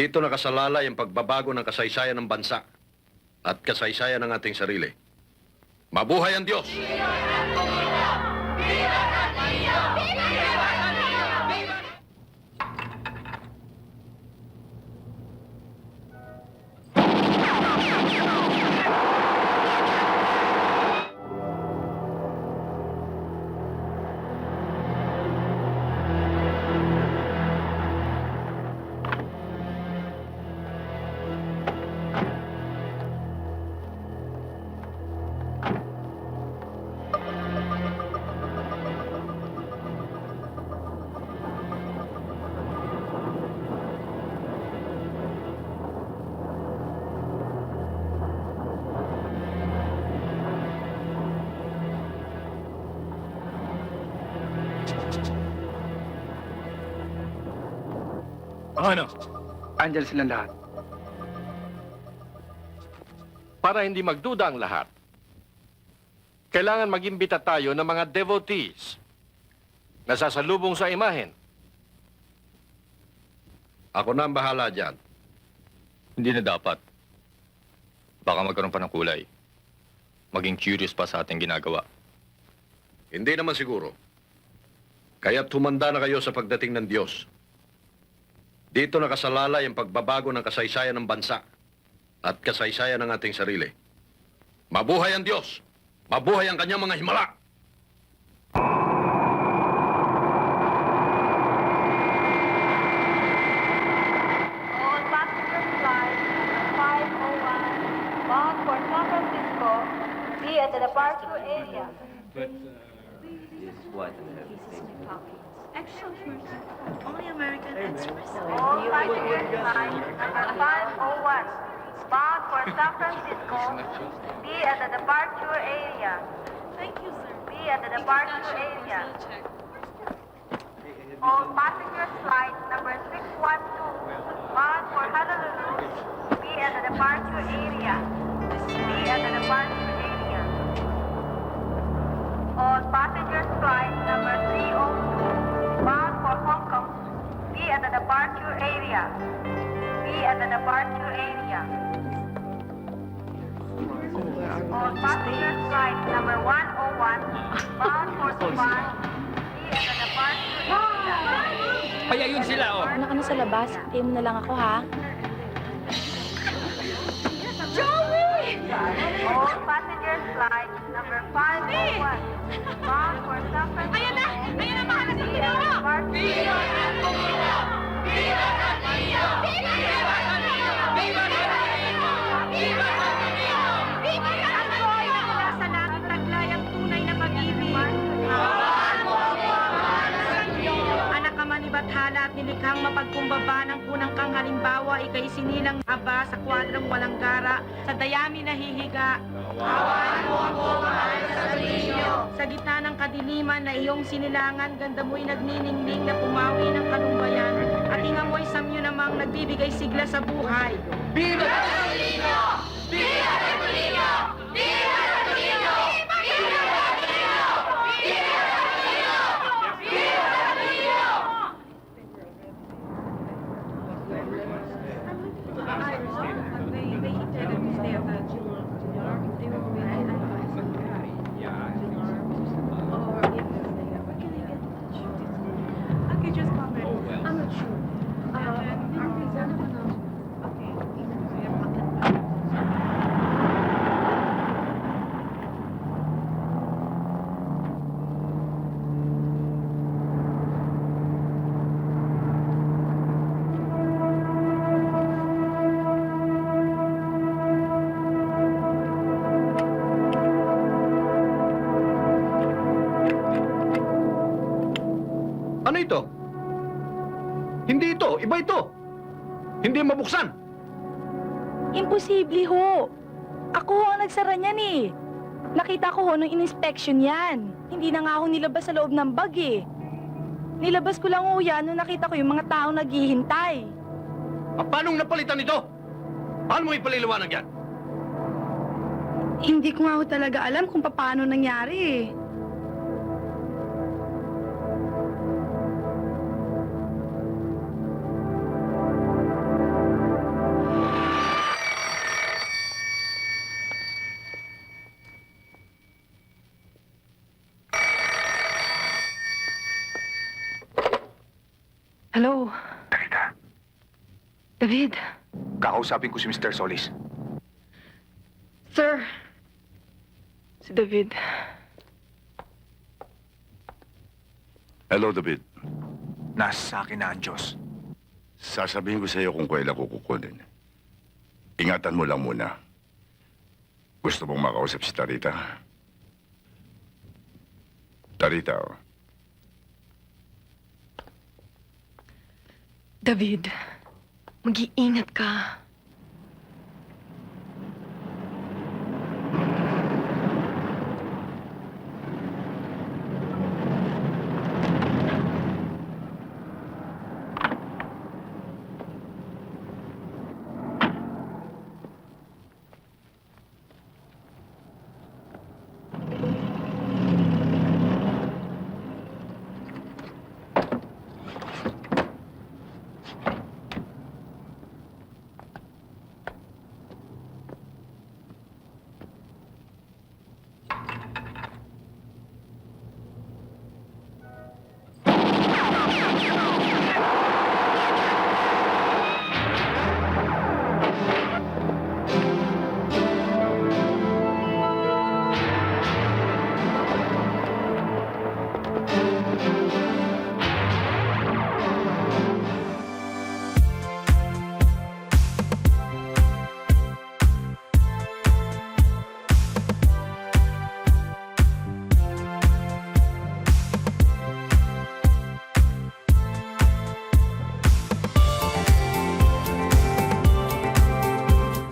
Dito nakasalalay ang pagbabago ng kasaysayan ng bansa at kasaysayan ng ating sarili. Mabuhay ang Diyos! Ano? Andyan silang lahat. Para hindi magduda ang lahat, kailangan mag-imbita tayo ng mga devotees na sasalubong sa imahen. Ako na ang bahala dyan. Hindi na dapat. Baka magkaroon pa ng kulay. Maging curious pa sa ating ginagawa. Hindi naman siguro. Kaya't humanda na kayo sa pagdating ng Diyos. Dito nakasalalay ang pagbabago ng kasaysayan ng bansa at kasaysayan ng ating sarili. Mabuhay ang Diyos! Mabuhay ang kanyang mga himala! On passenger flight 501 bound for San Francisco, be at the departure area. Only American Express. All passengers flight number 501 bound for San Francisco, be at the departure area. Thank you, sir. Oh, be at the departure area. All passengers flight number 612 bound for Honolulu, be at the departure area. Oh, be at the departure area. All passengers flight number 302 area. Be at the departure area. All passengers flight number 101 bound for Dubai, be at the departure area. Kaya yun sila, oh. Anak ka na sa labas. Mo na lang ako, ha? All passengers flight nilikhang mapagkumbaba ng punang kang halimbawa, ikay sinilang aba sa kwadrang walang gara, sa dayami nahihiga. Awan mo ako, mahal sa Sa gitna ng kadiliman na iyong sinilangan, ganda mo'y nagniningning na pumawi ng kalumbayan. At inga mo'y samyo namang nagbibigay sigla sa buhay. Ano ito? Hindi ito. Iba ito. Hindi mabuksan. Imposible ho. Ako ho ang nagsara niyan eh. Nakita ko ho nung in-inspection yan. Hindi na nga ako nilabas sa loob ng bag eh. Nilabas ko lang ho yan nung nakita ko yung mga taong naghihintay. Ah, Paano napalitan ito? Paano mo ipaliliwanag yan? Hindi ko nga ho talaga alam kung paano nangyari eh. Hello, Tarita, David. kakausapin ko si Mr. Solis. Sir. Si David. Hello, David. Nasa sa akin na ang Diyos. Sasabihin ko sa iyo kung kailan ko kukunin. Ingatan mo lang muna. Gusto mong makausap si Tarita? Tarita, oh. David, mag-iingat ka.